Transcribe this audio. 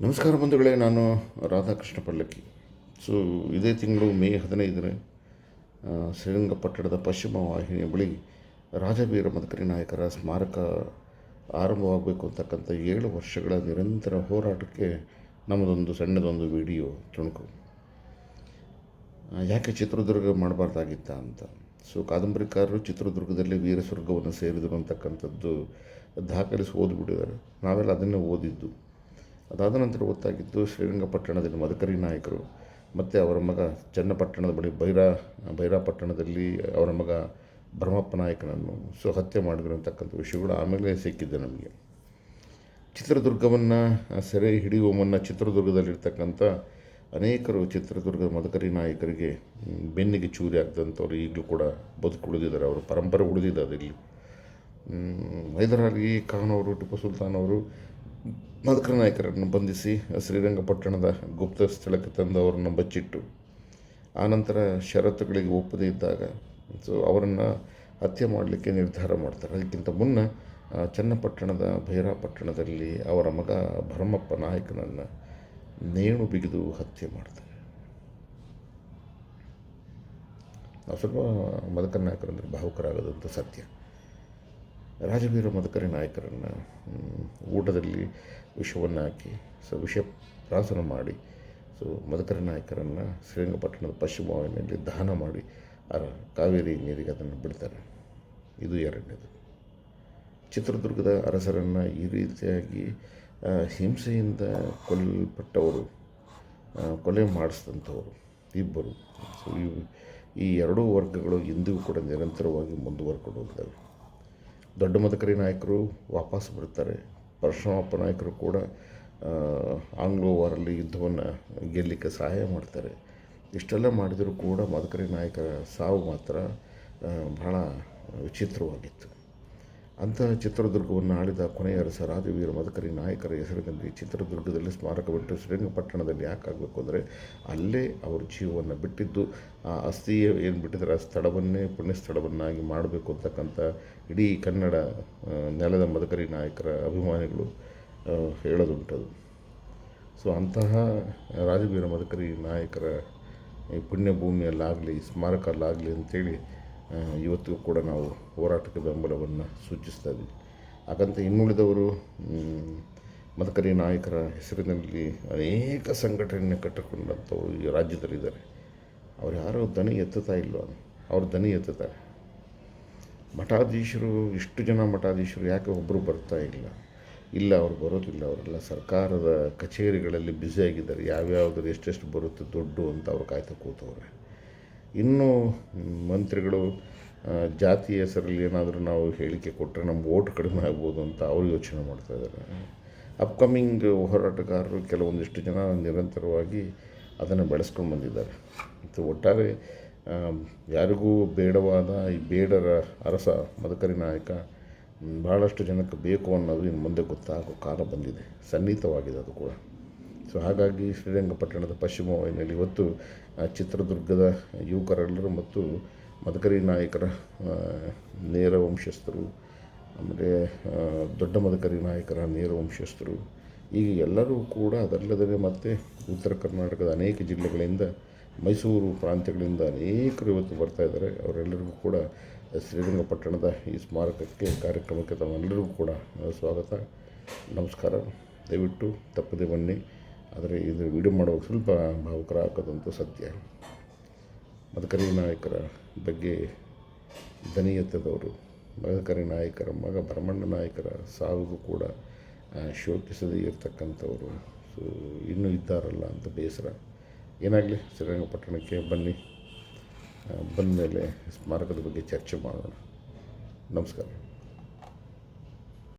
ನಮಸ್ಕಾರ ಬಂಧುಗಳೇ, ನಾನು ರಾಧಾಕೃಷ್ಣ ಪಲ್ಲಕ್ಕಿ. ಸೊ, ಇದೇ ತಿಂಗಳು ಮೇ ಹದಿನೈದನೇ ಶ್ರೀರಂಗಪಟ್ಟಣದ ಪಶ್ಚಿಮ ವಾಹಿನಿಯ ಬಳಿ ರಾಜವೀರ ಮದಕರಿ ನಾಯಕರ ಸ್ಮಾರಕ ಆರಂಭವಾಗಬೇಕು ಅಂತಕ್ಕಂಥ ಏಳು ವರ್ಷಗಳ ನಿರಂತರ ಹೋರಾಟಕ್ಕೆ ನಮ್ಮದೊಂದು ಸಣ್ಣದೊಂದು ವಿಡಿಯೋ ತುಣುಕು. ಯಾಕೆ ಚಿತ್ರದುರ್ಗ ಮಾಡಬಾರ್ದಾಗಿತ್ತ ಅಂತ? ಸೊ, ಕಾದಂಬರಿಕಾರರು ಚಿತ್ರದುರ್ಗದಲ್ಲಿ ವೀರಸ್ವರ್ಗವನ್ನು ಸೇರಿದರು ಅಂತಕ್ಕಂಥದ್ದು ದಾಖಲಿಸಿ ಓದ್ಬಿಟ್ಟಿದ್ದಾರೆ. ನಾವೆಲ್ಲ ಅದನ್ನೇ ಓದಿದ್ದು. ಅದಾದ ನಂತರ ಗೊತ್ತಾಗಿದ್ದು ಶ್ರೀರಂಗಪಟ್ಟಣದಲ್ಲಿ ಮದಕರಿ ನಾಯಕರು, ಮತ್ತು ಅವರ ಮಗ ಚನ್ನಪಟ್ಟಣದ ಬಳಿ ಬೈರಾ, ಬೈರಾಪಟ್ಟಣದಲ್ಲಿ ಅವರ ಮಗ ಬ್ರಹ್ಮಪ್ಪ ನಾಯಕನನ್ನು ಸೊ ಹತ್ಯೆ ಮಾಡಿದ್ರು ಅಂತಕ್ಕಂಥ ವಿಷಯಗಳು ಆಮೇಲೆ ಸಿಕ್ಕಿದ್ದೆ ನಮಗೆ. ಚಿತ್ರದುರ್ಗವನ್ನು ಸೆರೆ ಹಿಡಿಯುವ ಮುನ್ನ ಚಿತ್ರದುರ್ಗದಲ್ಲಿರ್ತಕ್ಕಂಥ ಅನೇಕರು ಚಿತ್ರದುರ್ಗದ ಮದಕರಿ ನಾಯಕರಿಗೆ ಬೆನ್ನಿಗೆ ಚೂರಿ ಆಗ್ದಂಥವ್ರು ಈಗಲೂ ಕೂಡ ಬದುಕು ಉಳಿದಿದ್ದಾರೆ ಅವರ ಪರಂಪರೆ ಉಳಿದಿದೆ ಅದಿಲ್ಲಿ ಅಲಿ ಖಾನ್ ಅವರು, ಟಿಪ್ಪು ಸುಲ್ತಾನ್ ಅವರು ಮಧುಕರ ನಾಯಕರನ್ನು ಬಂಧಿಸಿ ಶ್ರೀರಂಗಪಟ್ಟಣದ ಗುಪ್ತ ಸ್ಥಳಕ್ಕೆ ತಂದು ಅವರನ್ನು ಬಚ್ಚಿಟ್ಟು, ಆನಂತರ ಷರತ್ತುಗಳಿಗೆ ಒಪ್ಪದೇ ಇದ್ದಾಗ ಸೊ ಅವರನ್ನು ಹತ್ಯೆ ಮಾಡಲಿಕ್ಕೆ ನಿರ್ಧಾರ ಮಾಡ್ತಾರೆ. ಅದಕ್ಕಿಂತ ಮುನ್ನ ಚನ್ನಪಟ್ಟಣದ ಭೈರಾಪಟ್ಟಣದಲ್ಲಿ ಅವರ ಮಗ ಭರಮಪ್ಪ ನಾಯಕನನ್ನು ನೇಣು ಬಿಗಿದು ಹತ್ಯೆ ಮಾಡ್ತಾರೆ. ಸ್ವಲ್ಪ ಮದಕರ ನಾಯಕರಂದರೆ ಭಾವುಕರಾಗದಂಥ ಸತ್ಯ. ರಾಜವೀರ ಮದಕರಿ ನಾಯಕರನ್ನು ಊಟದಲ್ಲಿ ವಿಷವನ್ನು ಹಾಕಿ ಸೊ, ವಿಷ ಪ್ರಾಸನ ಮಾಡಿ, ಸೊ, ಮದಕರಿ ನಾಯಕರನ್ನು ಶ್ರೀರಂಗಪಟ್ಟಣದ ಪಶ್ಚಿಮ ವಾಹಿನಿಯಲ್ಲಿ ದಹನ ಮಾಡಿ ಆ ಕಾವೇರಿ ನೀರಿಗೆ ಅದನ್ನು ಬಿಡ್ತಾರೆ. ಇದು ಎರಡನೇದು. ಚಿತ್ರದುರ್ಗದ ಅರಸರನ್ನು ಈ ರೀತಿಯಾಗಿ ಹಿಂಸೆಯಿಂದ ಕೊಲ್ಲಲ್ಪಟ್ಟವರು ಕೊಲೆ ಮಾಡಿಸಿದಂಥವರು ಇಬ್ಬರು. ಸೊ, ಈ ಈ ಎರಡೂ ವರ್ಗಗಳು ಇಂದಿಗೂ ಕೂಡ ನಿರಂತರವಾಗಿ ಮುಂದುವರ್ಕೊಂಡು ಹೋಗಿದ್ದಾವೆ. ದೊಡ್ಡ ಮದಕರಿ ನಾಯಕರು ವಾಪಸ್ ಬರ್ತಾರೆ ಪರಶುರಾಮಪ್ಪ ನಾಯಕರು ಕೂಡ ಆಂಗ್ಲೋ ವಾರಲ್ಲಿ ಯುದ್ಧವನ್ನು ಗೆಲ್ಲಲಿಕ್ಕೆ ಸಹಾಯ ಮಾಡ್ತಾರೆ. ಇಷ್ಟೆಲ್ಲ ಮಾಡಿದರೂ ಕೂಡ ಮದಕರಿ ನಾಯಕರ ಸಾವು ಮಾತ್ರ ಬಹಳ ವಿಚಿತ್ರವಾಗಿತ್ತು. ಅಂತಹ ಚಿತ್ರದುರ್ಗವನ್ನು ಆಳಿದ ಕೊನೆಯ ಅರಸ ರಾಜವೀರ ಮದಕರಿ ನಾಯಕರ ಹೆಸರಿನಲ್ಲಿ ಚಿತ್ರದುರ್ಗದಲ್ಲಿ ಸ್ಮಾರಕವಿಟ್ಟು ಶ್ರೀರಂಗಪಟ್ಟಣದಲ್ಲಿ ಯಾಕಾಗಬೇಕು ಅಂದರೆ ಅಲ್ಲೇ ಅವರು ಜೀವವನ್ನು ಬಿಟ್ಟಿದ್ದು ಆ ಅಸ್ಥಿ ಏನು ಬಿಟ್ಟಿದ್ದಾರೆ ಆ ಸ್ಥಳವನ್ನೇ ಪುಣ್ಯ ಸ್ಥಳವನ್ನಾಗಿ ಮಾಡಬೇಕು ಅಂತಕ್ಕಂಥ ಇಡೀ ಕನ್ನಡ ನೆಲದ ಮದಕರಿ ನಾಯಕರ ಅಭಿಮಾನಿಗಳು ಹೇಳೋದುಂಟದು. ಸೊ ಅಂತಹ ರಾಜವೀರ ಮದಕರಿ ನಾಯಕರ ಈ ಪುಣ್ಯಭೂಮಿಯಲ್ಲಾಗಲಿ ಸ್ಮಾರಕಲ್ಲಾಗಲಿ ಅಂತೇಳಿ ಆ, ಇವತ್ತಿಗೂ ಕೂಡ ನಾವು ಹೋರಾಟಕ್ಕೆ ಬೆಂಬಲವನ್ನು ಸೂಚಿಸ್ತಾ ಇದ್ದೀವಿ. ಹಾಗಂತ ಇನ್ನುಳಿದವರು ಮದಕರಿ ನಾಯಕರ ಹೆಸರಿನಲ್ಲಿ ಅನೇಕ ಸಂಘಟನೆ ಕಟ್ಟಿಕೊಂಡಂಥವ್ರು ಈ ರಾಜ್ಯದಲ್ಲಿದ್ದಾರೆ. ಅವ್ರು ಯಾರೋ ದನಿ ಎತ್ತುತ್ತಾ ಇಲ್ವ? ಅವ್ರು ದನಿ ಎತ್ತುತ್ತಾರೆ. ಮಠಾಧೀಶರು, ಇಷ್ಟು ಜನ ಮಠಾಧೀಶರು ಯಾಕೆ ಒಬ್ಬರು ಬರ್ತಾ ಇಲ್ಲ? ಇಲ್ಲ, ಅವ್ರು ಬರೋದಿಲ್ಲ. ಅವರೆಲ್ಲ ಸರ್ಕಾರದ ಕಚೇರಿಗಳಲ್ಲಿ ಬ್ಯುಸಿಯಾಗಿದ್ದಾರೆ ಯಾವ್ಯಾವ್ದು ಎಷ್ಟೆಷ್ಟು ಬರುತ್ತೆ ದುಡ್ಡು ಅಂತ ಅವ್ರು ಕಾಯ್ತಾ ಕೂತವ್ರೆ. ಇನ್ನೂ ಮಂತ್ರಿಗಳು ಜಾತಿ ಹೆಸರಲ್ಲಿ ಏನಾದರೂ ನಾವು ಹೇಳಿಕೆ ಕೊಟ್ಟರೆ ನಮ್ಮ ಓಟ್ ಕಡಿಮೆ ಆಗ್ಬೋದು ಅಂತ ಅವರು ಯೋಚನೆ ಮಾಡ್ತಾ ಇದ್ದಾರೆ. ಅಪ್ಕಮಿಂಗ್ ಹೋರಾಟಗಾರರು ಕೆಲವೊಂದಿಷ್ಟು ಜನ ನಿರಂತರವಾಗಿ ಅದನ್ನು ಬೆಳೆಸ್ಕೊಂಡು ಬಂದಿದ್ದಾರೆ. ಮತ್ತು ಒಟ್ಟಾರೆ ಯಾರಿಗೂ ಬೇಡವಾದ ಈ ಬೇಡರ ಅರಸ ಮದಕರಿ ನಾಯಕ ಭಾಳಷ್ಟು ಜನಕ್ಕೆ ಬೇಕು ಅನ್ನೋದು ಇನ್ನು ಮುಂದೆ ಗೊತ್ತಾಗೋ ಕಾಲ ಬಂದಿದೆ. ಸನ್ನಿಹಿತವಾಗಿದೆ ಅದು ಕೂಡ. ಸೊ ಹಾಗಾಗಿ ಶ್ರೀರಂಗಪಟ್ಟಣದ ಪಶ್ಚಿಮ ವಾಹಿನಿಯಲ್ಲಿ ಇವತ್ತು ಚಿತ್ರದುರ್ಗದ ಯುವಕರೆಲ್ಲರೂ ಮತ್ತು ಮದಕರಿ ನಾಯಕರ ನೇರ ವಂಶಸ್ಥರು, ಆಮೇಲೆ ದೊಡ್ಡ ಮದಕರಿ ನಾಯಕರ ನೇರ ವಂಶಸ್ಥರು ಈಗ ಎಲ್ಲರೂ ಕೂಡ ಅದಲ್ಲದೆ ಮತ್ತು ಉತ್ತರ ಕರ್ನಾಟಕದ ಅನೇಕ ಜಿಲ್ಲೆಗಳಿಂದ, ಮೈಸೂರು ಪ್ರಾಂತ್ಯಗಳಿಂದ ಅನೇಕರು ಇವತ್ತು ಬರ್ತಾ ಇದ್ದಾರೆ. ಅವರೆಲ್ಲರಿಗೂ ಕೂಡ ಶ್ರೀರಂಗಪಟ್ಟಣದ ಈ ಸ್ಮಾರಕಕ್ಕೆ, ಕಾರ್ಯಕ್ರಮಕ್ಕೆ ತಮ್ಮೆಲ್ಲರಿಗೂ ಕೂಡ ಸ್ವಾಗತ. ನಮಸ್ಕಾರ. ದಯವಿಟ್ಟು ತಪ್ಪದೆ ಬನ್ನಿ. ಆದರೆ ಇದು ವಿಡಿಯೋ ಮಾಡುವಾಗ ಸ್ವಲ್ಪ ಭಾವುಕರ ಹಾಕೋದಂತೂ ಸತ್ಯ. ಮದಕರಿ ನಾಯಕರ ಬಗ್ಗೆ ದನಿ ಎತ್ತದವರು ಮದಕರಿ ನಾಯಕರ ಮಗ ಭರಮಣ್ಣ ನಾಯಕರ ಸಾವಿಗೂ ಕೂಡ ಶೋಕಿಸದೇ ಇರತಕ್ಕಂಥವರು. ಸೊ ಇನ್ನೂ ಇದ್ದಾರಲ್ಲ ಅಂತ ಬೇಸರ. ಏನಾಗಲಿ, ಶ್ರೀರಂಗಪಟ್ಟಣಕ್ಕೆ ಬನ್ನಿ. ಬಂದ ಮೇಲೆ ಸ್ಮಾರಕದ ಬಗ್ಗೆ ಚರ್ಚೆ ಮಾಡೋಣ. ನಮಸ್ಕಾರ.